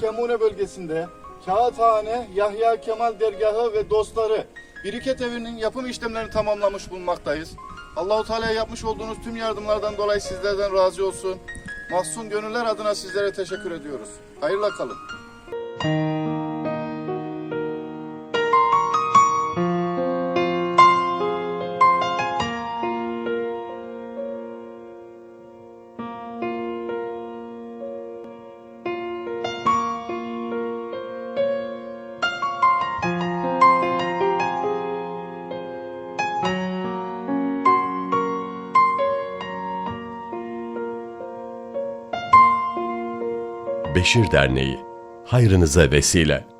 Kemune bölgesinde Kağıthane, Yahya Kemal Dergahı ve dostları Biriket Evi'nin yapım işlemlerini tamamlamış bulunmaktayız. Allahu Teala yapmış olduğunuz tüm yardımlardan dolayı sizlerden razı olsun. Mahzun gönüller adına sizlere teşekkür ediyoruz. Hayırla kalın. Beşir Derneği, hayrınıza vesile.